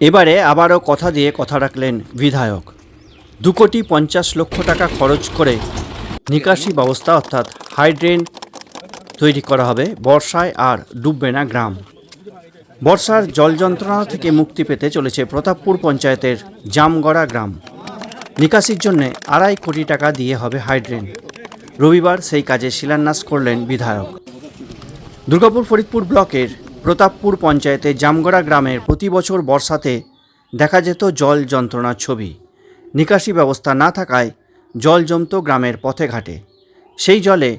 এবারে আবারও কথা দিয়ে কথা রাখলেন বিধায়ক। দু কোটি পঞ্চাশ লক্ষ টাকা খরচ করে নিকাশি ব্যবস্থা অর্থাৎ হাইড্রেন তৈরি করা হবে বর্ষায় আর ডুববে না গ্রাম। বর্ষার জল যন্ত্রণা থেকে মুক্তি পেতে চলেছে প্রতাপপুর পঞ্চায়েতের জামগড়া গ্রাম। নিকাশির জন্য আড়াই কোটি টাকা দিয়ে হবে হাইড্রেন। রবিবার সেই কাজে শিলান্যাস করলেন বিধায়ক। দুর্গাপুর ফরিদপুর ব্লকের প্রতাপপুর পঞ্চায়েতে জামগড়া গ্রামের প্রতি বছর বর্ষাতে দেখা যেত জল যন্ত্রণার ছবি। নিকাশি ব্যবস্থা না থাকায় জল জমত গ্রামের পথে ঘাটে। সেই জলে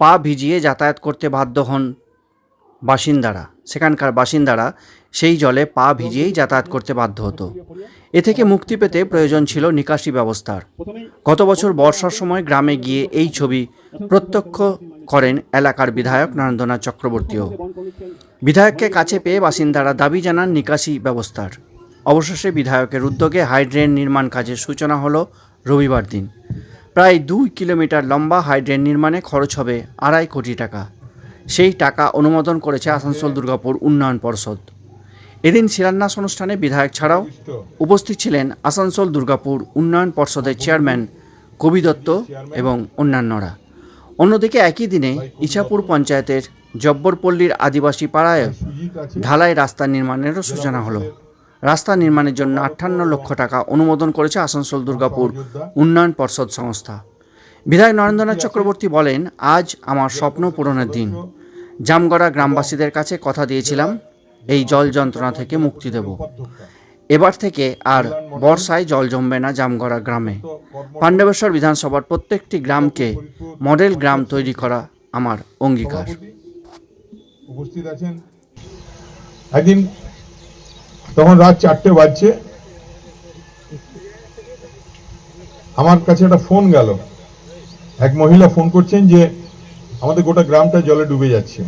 পা ভিজিয়ে যাতায়াত করতে বাধ্য হন বাসিন্দারা। সেখানকার বাসিন্দারা সেই জলে পা ভিজিয়েই যাতায়াত করতে বাধ্য হতো। এ থেকে মুক্তি পেতে প্রয়োজন ছিল নিকাশি ব্যবস্থার। গত বছর বর্ষার সময় গ্রামে গিয়ে এই ছবি প্রত্যক্ষ করেন এলাকার বিধায়ক নরেন্দ্রনাথ চক্রবর্তীও। বিধায়ককে কাছে পেয়ে বাসিন্দারা দাবি জানান নিকাশি ব্যবস্থার। অবশেষে বিধায়কের উদ্যোগে হাইড্রেন নির্মাণ কাজের সূচনা হলো রবিবার দিন। প্রায় দুই কিলোমিটার লম্বা হাইড্রেন নির্মাণে খরচ হবে আড়াই কোটি টাকা। সেই টাকা অনুমোদন করেছে আসানসোল দুর্গাপুর উন্নয়ন পর্ষদ। এদিন শিলান্যাস অনুষ্ঠানে বিধায়ক ছাড়াও উপস্থিত ছিলেন আসানসোল দুর্গাপুর উন্নয়ন পর্ষদের চেয়ারম্যান কবি দত্ত এবং অন্যান্যরা। অন্যদিকে একই দিনে ইছাপুর পঞ্চায়েতের জব্বরপল্লীর আদিবাসী পাড়ায় ঢালাই রাস্তা নির্মাণেরও সূচনা হলো। রাস্তা নির্মাণের জন্য আটান্ন লক্ষ টাকা অনুমোদন করেছে আসানসোল দুর্গাপুর উন্নয়ন পর্ষদ সংস্থা। বিধায়ক নরেন্দ্রনাথ চক্রবর্তী বলেন আজ আমার স্বপ্ন পূরণের দিন। জামগড়া গ্রামবাসীদের কাছে কথা দিয়েছিলাম এই জল যন্ত্রণা থেকে মুক্তি দেব। এবার থেকে আর বর্ষায় জল জমবে না জামগড়া গ্রামে। পাণ্ডবেশ্বর বিধানসভার প্রত্যেকটি গ্রামকে মডেল গ্রাম তৈরি করা আমার অঙ্গীকার। উপস্থিত আছেন। একদিন তখন রাত চারটে বাজছে। আমার কাছে একটা ফোন গেল। এক মহিলা ফোন করছেন যে আমাদের গোটা গ্রামটা জলে ডুবে যাচ্ছে।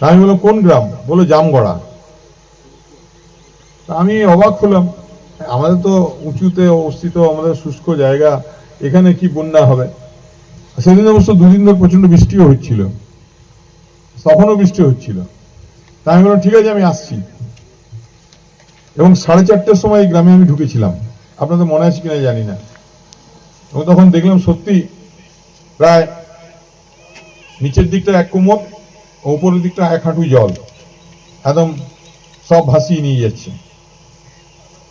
আমি বললাম কোন গ্রাম? বলো জামগড়া। আমি অবাক হলাম। আমাদের তো উঁচুতে অবস্থিত আমাদের শুষ্ক জায়গা, এখানে কি বন্যা হবে? সেদিন অবশ্য দুদিন ধরে প্রচণ্ড বৃষ্টিও হচ্ছিল। তখনও বৃষ্টি হচ্ছিল। তাই আমি বললাম, ঠিক আছে, আমি আসছি। এবং সাড়ে চারটের সময় এই গ্রামে আমি ঢুকেছিলাম। আপনাদের মনে আছে কিনা জানি না। এবং তখন দেখলাম সত্যি প্রায় নিচের দিকটা এক কোমর, উপরের দিকটা এক হাঁটু জল। একদম সব ভাসিয়ে নিয়ে যাচ্ছে।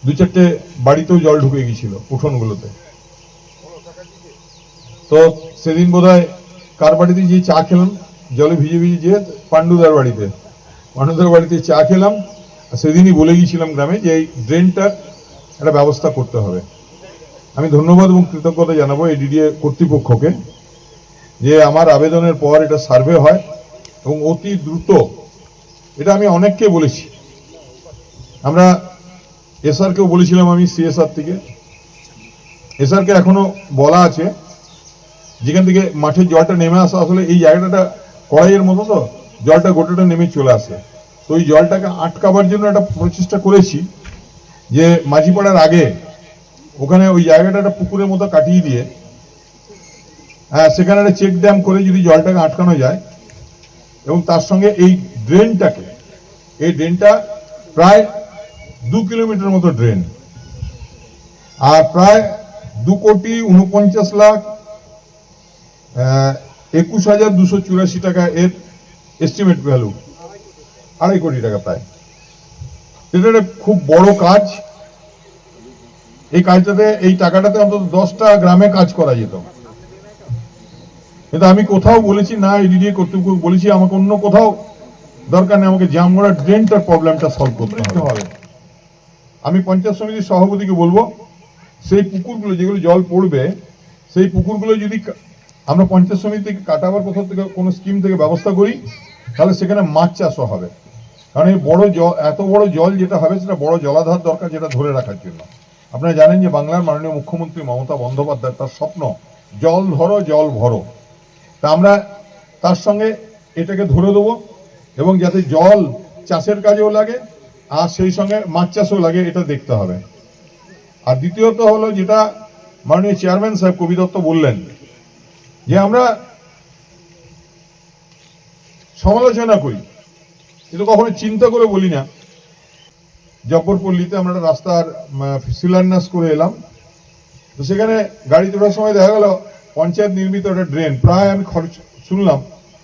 দু চারটে বাড়িতেও জল ঢুকে গেছিল উঠোনগুলোতে। তো সেদিন বোধহয় কার বাড়িতে গিয়ে চা খেলাম? জলে ভিজে ভিজে যে পাণ্ডুদার বাড়িতে। পাণ্ডুদার বাড়িতে চা খেলাম, আর সেদিনই বলে গিয়েছিলাম গ্রামে যে এই ড্রেনটার একটা ব্যবস্থা করতে হবে। আমি ধন্যবাদ এবং কৃতজ্ঞতা জানাব এই ডিডিএ কর্তৃপক্ষকে যে আমার আবেদনের পর এটা সার্ভে হয় এবং অতি দ্রুত, এটা আমি অনেককে বলেছি। আমরা এসআরকেও বলেছিলাম আমি সিএসআর থেকে। এসআরকে এখনও বলা আছে। যেখান থেকে মাঠের জলটা নেমে আসা, আসলে এই জায়গাটা কড়াইয়ের মতো তো, জলটা গোটাটা নেমে চলে আসে। তো ওই জলটাকে আটকাবার জন্য একটা প্রচেষ্টা করেছি যে মাঝিপাড়ার আগে ওখানে ওই জায়গাটা একটা পুকুরের মতো কাটিয়ে দিয়ে হ্যাঁ সেখানে একটা চেক ড্যাম করে যদি জলটাকে আটকানো যায়, এবং তার সঙ্গে এই ড্রেনটাকে, এই ড্রেনটা প্রায় দু কিলোমিটার মতো ড্রেন আর প্রায় দু কোটি উনপঞ্চাশ লাখ একুশ হাজার দুশো চুরাশি টাকা এর এস্টিমেট ভ্যালু আড়াই কোটি টাকা প্রায়। এটা একটা খুব বড় কাজ। এই কাজটাতে, এই টাকাটাতে অন্তত দশটা গ্রামে কাজ করা যেত। কিন্তু আমি কোথাও বলেছি, না এডিডিএ কর্তৃপক্ষ বলেছি, আমাকে অন্য কোথাও দরকার নেই, আমাকে জামগড়া ড্রেনটার প্রবলেমটা সলভ করতে হবে। আমি পঞ্চায়েত সমিতির সভাপতিকে বলব, সেই পুকুরগুলো যেগুলো জল পড়বে, সেই পুকুরগুলো যদি আমরা পঞ্চায়েত সমিতি থেকে কাটাবার কোথাও থেকে কোনো স্কিম থেকে ব্যবস্থা করি, তাহলে সেখানে মাছ চাষও হবে। কারণ এই বড় জল, এত বড় জল যেটা হবে, সেটা বড় জলাধার দরকার যেটা ধরে রাখার জন্য। আপনারা জানেন যে বাংলার মাননীয় মুখ্যমন্ত্রী মমতা বন্দ্যোপাধ্যায় তার স্বপ্ন, জল ধরো, জল ভরো। তা আমরা তার সঙ্গে এটাকে ধরে দেবো এবং যাতে জল চাষের কাজেও লাগে আর সেই সঙ্গে মাছ চাষও লাগে, এটা দেখতে হবে। আর দ্বিতীয়ত হলো যেটা মাননীয় চেয়ারম্যান সাহেব কবি দত্ত বললেন, যে আমরা সমালোচনা করি। কিন্তু কখনো চিন্তা করে বলি না। জব্বরপল্লীতে আমরা রাস্তার শিলান্যাস করে এলাম। তো সেখানে গাড়ি তোলার সময় দেখা গেল, পঞ্চায়েত নির্মিত একটা ড্রেন, প্রায় আমি খরচ শুনলাম।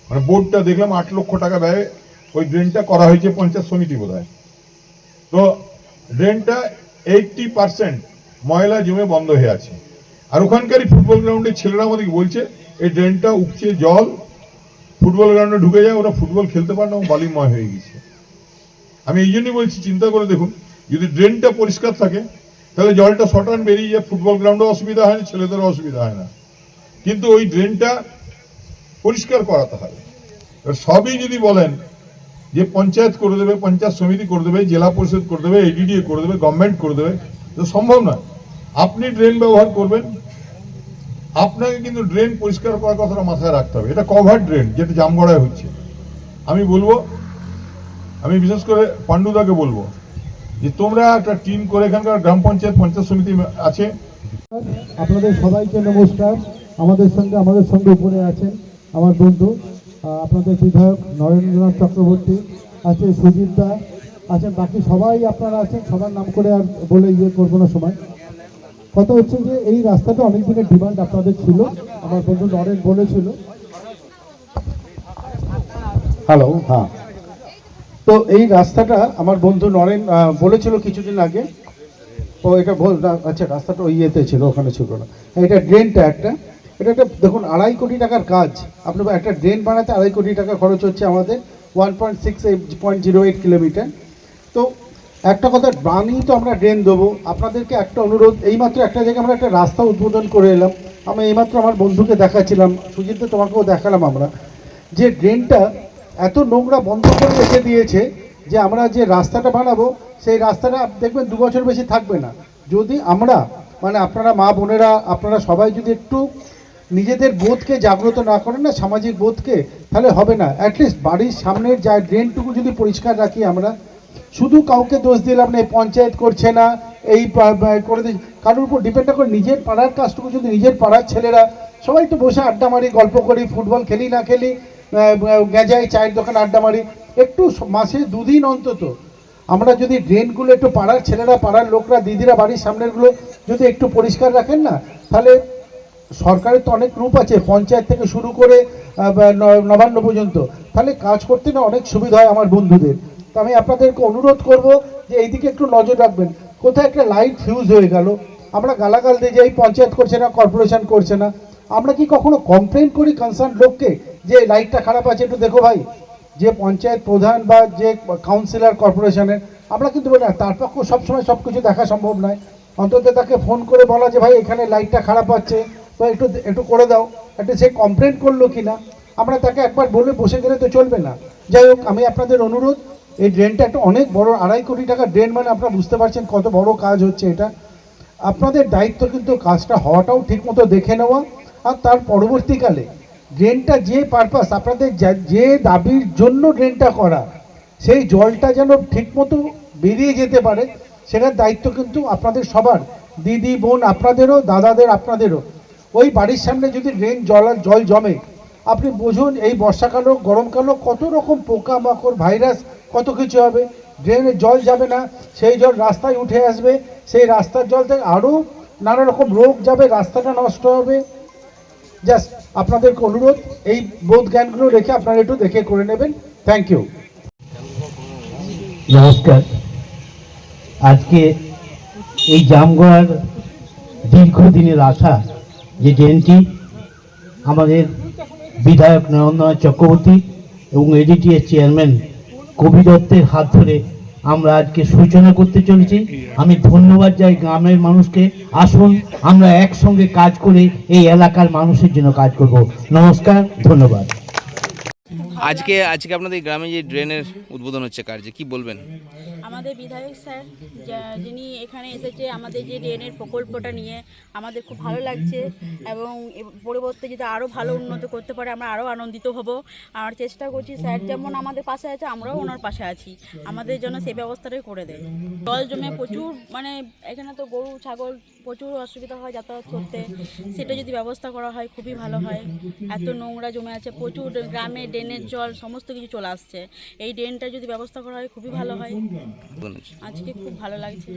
মানে বোর্ডটা দেখলাম আট লক্ষ টাকা ব্যয়ে ওই ড্রেনটা করা হয়েছে পঞ্চায়েত সমিতি বোধ তো ড্রেনটা এইটটি পার্সেন্ট ময়লা জমে বন্ধ হয়ে আছে। আর ওখানকারই ফুটবল গ্রাউন্ডের ছেলেরা আমাদেরকে বলছে, এই ড্রেনটা উপচে জল ফুটবল গ্রাউন্ডে ঢুকে যায়, ওরা ফুটবল খেলতে পারে না বালিময় হয়ে গেছে। আমি এই জন্যই বলছি, চিন্তা করে দেখুন, যদি ড্রেনটা পরিষ্কার থাকে, তাহলে জলটা শটান বেরিয়ে যায় ফুটবল গ্রাউন্ডে অসুবিধা হয় না, ছেলেদেরও অসুবিধা হয় না। কিন্তু ওই ড্রেনটা পরিষ্কার করাতে হবে। সবই যদি বলেন যে পঞ্চায়েত করে দেবে, পঞ্চায়েত সমিতি করে দেবে, জেলা পরিষদ করে দেবে এডিডিএ করে দেবে গভর্নমেন্ট করে দেবে সম্ভব নয়। আপনি ড্রেন ব্যবহার করবেন, আপনাকে কিন্তু ড্রেন পরিষ্কার করার কথাটা মাথায় রাখতে হবে। এটা কভার ড্রেন যেটা জামগড়ায় হচ্ছে। আমি বলব, আমি বিশেষ করে পাণ্ডুদাকে বলব, যে তোমরা একটা টিম করে এখানকার গ্রাম পঞ্চায়েত পঞ্চায়েত সমিতি আছে। আপনাদের সবাইকে নমস্কার। আমাদের সঙ্গে আমাদের সঙ্গে উপরে আছেন আমার বন্ধু আপনাদের বিধায়ক নরেন্দ্রনাথ চক্রবর্তী আছে সুজিত দা আছেন বাকি সবাই আপনারা আছেন সবার নাম করে আর বলে ইয়ে করব না সময় কথা হচ্ছে যে এই রাস্তাটা অনেক দিনের ডিমান্ড আপনাদের ছিল আমার বন্ধু নরেন বলেছিল। হ্যালো হ্যাঁ। তো এই রাস্তাটা আমার বন্ধু নরেন বলেছিল কিছুদিন আগে। ও এটা বল আচ্ছা রাস্তাটা ওই ইয়েতে ছিল ওখানে ছিল না। এটা ড্রেনটা একটা। এটা একটা, দেখুন, আড়াই কোটি টাকার কাজ। আপনি একটা ড্রেন বানাতে আড়াই কোটি টাকা খরচ হচ্ছে আমাদের one point six point zero eight kilometre তো একটা কথা, বানিয়ে তো আমরা ড্রেন দেবো। আপনাদেরকে একটা অনুরোধ, এইমাত্র একটা জায়গায় আমরা একটা রাস্তা উদ্বোধন করে এলাম। আমি এইমাত্র আমার বন্ধুকে দেখাচ্ছিলাম, সুজিত তোমাকেও দেখালাম আমরা। যে ড্রেনটা এত নোংরা বন্ধ করে রেখে দিয়েছে যে আমরা যে রাস্তাটা বানাবো, সেই রাস্তাটা দেখবেন দু বছর বেশি থাকবে না। যদি আমরা মানে আপনারা মা বোনেরা, আপনারা সবাই যদি একটু নিজেদের বোধকে জাগ্রত না করেন না, সামাজিক বোধকে, তাহলে হবে না। অ্যাটলিস্ট বাড়ির সামনের যা ড্রেনটুকু যদি পরিষ্কার রাখি আমরা, শুধু কাউকে দোষ দিলাম না, এই পঞ্চায়েত করছে না, এই করে দিচ্ছে কারোর উপর ডিপেন্ড করে নিজের পাড়ার কাজটুকু যদি নিজের পাড়ার ছেলেরা, সবাই একটু বসে আড্ডা মারি, গল্প করি, ফুটবল খেলি, না খেলি গেজাই চায়ের দোকান আড্ডা মারি, একটু মাসে দুদিন অন্তত আমরা যদি ড্রেনগুলো একটু পাড়ার ছেলেরা, পাড়ার লোকরা, দিদিরা, বাড়ির সামনেরগুলো যদি একটু পরিষ্কার রাখেন না, তাহলে সরকারের তো অনেক রূপ আছে, পঞ্চায়েত থেকে শুরু করে নবান্ন পর্যন্ত। তাহলে কাজ করতে না অনেক সুবিধা হয় আমার বন্ধুদের। তো আমি আপনাদেরকে অনুরোধ করব যে এইদিকে একটু নজর রাখবেন। কোথায় একটা লাইট ফিউজ হয়ে গেল। আমরা গালাগাল দিয়ে যাই পঞ্চায়েত করছে না কর্পোরেশন করছে না। আমরা কি কখনো কমপ্লেন করি কনসার্ন লোককে যে লাইটটা খারাপ আছে? একটু দেখো ভাই। যে পঞ্চায়েত প্রধান বা যে কাউন্সিলর কর্পোরেশনের আমরা কিন্তু বলি তার পক্ষে সবসময় সব কিছু দেখা সম্ভব নয়। অন্তত তাকে ফোন করে বলা যে ভাই, এখানে লাইটটা খারাপ আছে। তো একটু একটু করে দাও। একটু সে কমপ্লেন করল কি না আমরা তাকে একবার বলে বসে গেলে তো চলবে না। যাই হোক, আমি আপনাদের অনুরোধ, এই ড্রেনটা একটা অনেক বড়, আড়াই কোটি টাকা ড্রেন মানে আপনারা বুঝতে পারছেন কত বড় কাজ হচ্ছে এটা। আপনাদের দায়িত্ব কিন্তু কাজটা হওয়াটাও ঠিকমতো দেখে নেওয়া। আর তার পরবর্তীকালে ড্রেনটা যে পারপাস আপনাদের যে দাবির জন্য ড্রেনটা করা, সেই জলটা যেন ঠিকমতো বেরিয়ে যেতে পারে, সেটার দায়িত্ব কিন্তু আপনাদের সবার। দিদি, বোন, আপনাদেরও, দাদাদের, আপনাদেরও। ওই বাড়ির সামনে যদি ড্রেন জল জল জমে, আপনি বুঝুন এই বর্ষাকালও, গরমকালও কত রকম পোকামাকড় ভাইরাস কত কিছু হবে। ড্রেনে জল যাবে না, সেই জল রাস্তায় উঠে আসবে, সেই রাস্তার জল থেকে আরও নানা রকম রোগ যাবে, রাস্তাটা নষ্ট হবে। জাস্ট আপনাদেরকে অনুরোধ, এই বোধ জ্ঞানগুলো রেখে আপনারা একটু দেখে করে নেবেন। থ্যাংক ইউ নমস্কার। আজকে এই জামগড়ার দীর্ঘদিনের আশা যে জয়ন্তী আমাদের বিধায়ক নরেন্দ্রনাথ চক্রবর্তী এবং এডিটিএস চেয়ারম্যান কবি দত্তের হাত ধরে আমরা আজকে সূচনা করতে চলেছি। আমি ধন্যবাদ যাই গ্রামের মানুষকে। আসুন, আমরা একসঙ্গে কাজ করে এই এলাকার মানুষের জন্য কাজ করব। নমস্কার, ধন্যবাদ। আজকে আজকে আপনাদের গ্রামে যে ড্রেনের উদ্বোধন হচ্ছে কার্যে কি বলবেন? আমাদের বিধায়ক স্যার যিনি এখানে এসেছে, আমাদের যে ড্রেনের প্রকল্পটা নিয়ে আমাদের খুব ভালো লাগছে এবং পরবর্তী যদি আরও ভালো উন্নত করতে পারে, আমরা আরও আনন্দিত হব। আর চেষ্টা করছি স্যার, যেমন আমাদের পাশে আছে, আমরাও ওনার পাশে আছি। আমাদের জন্য সেই ব্যবস্থাটাই করে দেয়। জল জমে প্রচুর মানে এখানে তো গরু, ছাগল প্রচুর অসুবিধা হয় যাতায়াত করতে। সেটা যদি ব্যবস্থা করা হয়, খুবই ভালো হয়। এত নোংরা জমে আছে, প্রচুর গ্রামে ড্রেনের জল সমস্ত কিছু চলে আসছে। এই ড্রেনটা যদি ব্যবস্থা করা হয় খুবই ভালো হয়। আজকে খুব ভালো লাগছে।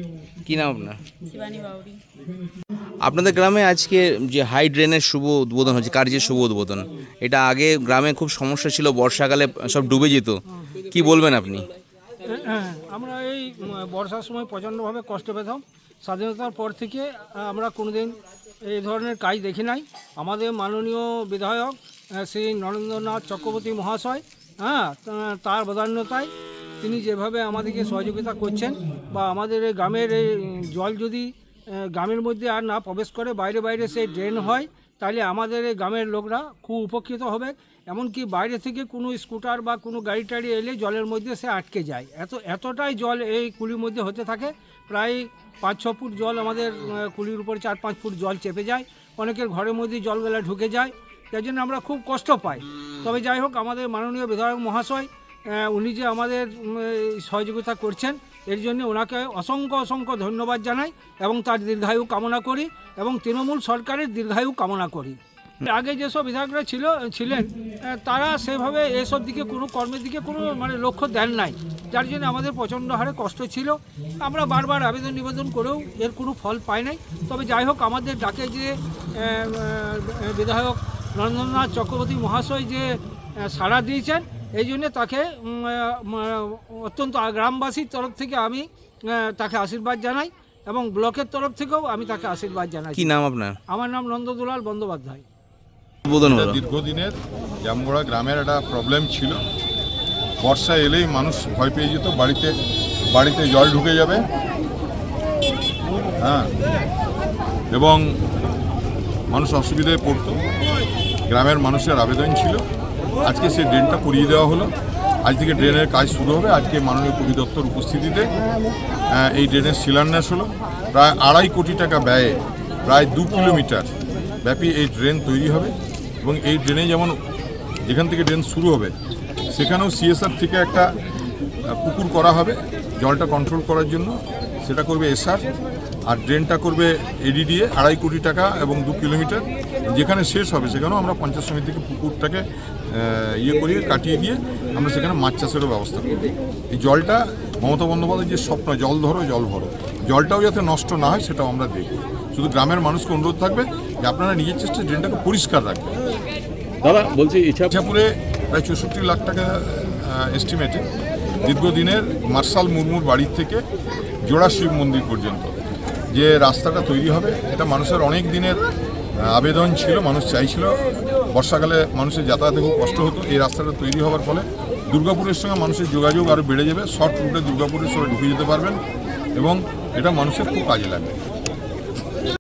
কি নাম আপনার? শিবানী বাউরি আপনাদের গ্রামে আজকে যে হাই ড্রেনের শুভ উদ্বোধন হচ্ছে কার্যের শুভ উদ্বোধন এটা আগে গ্রামে খুব সমস্যা ছিল বর্ষাকালে সব ডুবে যেত। কি বলবেন আপনি? হ্যাঁ, আমরা এই বর্ষার সময় প্রচণ্ডভাবে কষ্ট পেতাম। স্বাধীনতার পর থেকে আমরা কোনোদিন এই ধরনের কাজ দেখি নাই। আমাদের মাননীয় বিধায়ক শ্রী নরেন্দ্রনাথ চক্রবর্তী মহাশয় হ্যাঁ তার বদান্যতায় তিনি যেভাবে আমাদেরকে সহযোগিতা করছেন বা আমাদের এই গ্রামের এই জল যদি গ্রামের মধ্যে আর না প্রবেশ করে, বাইরে বাইরে সেই ড্রেন হয়, তাহলে আমাদের এই গ্রামের লোকরা খুব উপকৃত হবে। এমনকি বাইরে থেকে কোনো স্কুটার বা কোনো গাড়ি টাড়ি এলে জলের মধ্যে সে আটকে যায়। এত, এতটাই জল এই কুলির মধ্যে হতে থাকে, প্রায় পাঁচ ছ ফুট জল আমাদের কুলির উপর চার পাঁচ ফুট জল চেপে যায়। অনেকের ঘরের মধ্যে জলগুলা ঢুকে যায়। যার জন্য আমরা খুব কষ্ট পাই। তবে যাই হোক, আমাদের মাননীয় বিধায়ক মহাশয় উনি যে আমাদের সহযোগিতা করছেন, এর জন্য ওনাকে অসংখ্য অসংখ্য ধন্যবাদ জানাই এবং তার দীর্ঘায়ু কামনা করি এবং তৃণমূল সরকারের দীর্ঘায়ু কামনা করি। আগে যেসব বিধায়করা ছিল, ছিলেন তারা সেভাবে এসব দিকে কোনো কর্মের দিকে কোনো মানে লক্ষ্য দেন নাই। যার জন্য আমাদের প্রচণ্ড হারে কষ্ট ছিল। আমরা বারবার আবেদন নিবেদন করেও এর কোনো ফল পাই নাই। তবে যাই হোক, আমাদের ডাকে যে বিধায়ক নরেন্দ্রনাথ চক্রবর্তী মহাশয় যে সাড়া দিয়েছেন এই জন্যে তাকে অত্যন্ত গ্রামবাসীর তরফ থেকে আমি তাকে আশীর্বাদ জানাই এবং ব্লকের তরফ থেকেও আমি তাকে আশীর্বাদ জানাই। কি নাম আপনার? আমার নাম নন্দদুলাল বন্দ্যোপাধ্যায়। দীর্ঘদিনের জামগড়া গ্রামের একটা প্রবলেম ছিল। বর্ষা এলেই মানুষ ভয় পেয়ে যেত বাড়িতে বাড়িতে জল ঢুকে যাবে। হ্যাঁ। এবং মানুষ অসুবিধায় পড়তো। গ্রামের মানুষের আবেদন ছিল। আজকে সেই ড্রেনটা করিয়ে দেওয়া হলো। আজ থেকে ড্রেনের কাজ শুরু হবে। আজকে মাননীয় কবি দপ্তর উপস্থিতিতে এই ড্রেনের শিলান্যাস হলো। প্রায় আড়াই কোটি টাকা ব্যয়ে প্রায় দু কিলোমিটার ব্যাপী এই ড্রেন তৈরি হবে এবং এই ড্রেনে যেমন যেখান থেকে ড্রেন শুরু হবে, সেখানেও সিএসআর থেকে একটা পুকুর করা হবে জলটা কন্ট্রোল করার জন্য। সেটা করবে এসআর আর ড্রেনটা করবে এডিডিএ আড়াই কোটি টাকা এবং দু কিলোমিটার। যেখানে শেষ হবে সেখানেও আমরা পঞ্চায়েত সমিতি থেকে পুকুরটাকে ইয়ে করিয়ে কাটিয়ে দিয়ে আমরা সেখানে মাছ চাষেরও ব্যবস্থা করব। এই জলটা মমতা বন্দ্যোপাধ্যায়ের যে স্বপ্ন জল ধরো জল ভরো। জলটাও যাতে নষ্ট না হয় সেটাও আমরা দেখব। শুধু গ্রামের মানুষকে অনুরোধ থাকবে যে আপনারা নিজের চেষ্টা ড্রেনটাকে পরিষ্কার রাখবেন। দাদা বলছি ইচ্ছা ইচ্ছাপুরে প্রায় চৌষট্টি লাখ টাকা এস্টিমেটে দীর্ঘদিনের মার্শাল মুর্মুর বাড়ির থেকে জোড়া শিব মন্দির পর্যন্ত। যে রাস্তাটা তৈরি হবে, এটা মানুষের অনেক দিনের আবেদন ছিল, মানুষ চাইছিল। বর্ষাকালে মানুষের যাতায়াতে খুব কষ্ট হতো। এই রাস্তাটা তৈরি হওয়ার ফলে দুর্গাপুরের সঙ্গে মানুষের যোগাযোগ আরও বেড়ে যাবে। শর্ট রুটে দুর্গাপুরের সঙ্গে ঢুকে যেতে পারবেন এবং এটা মানুষের খুব কাজে লাগবে।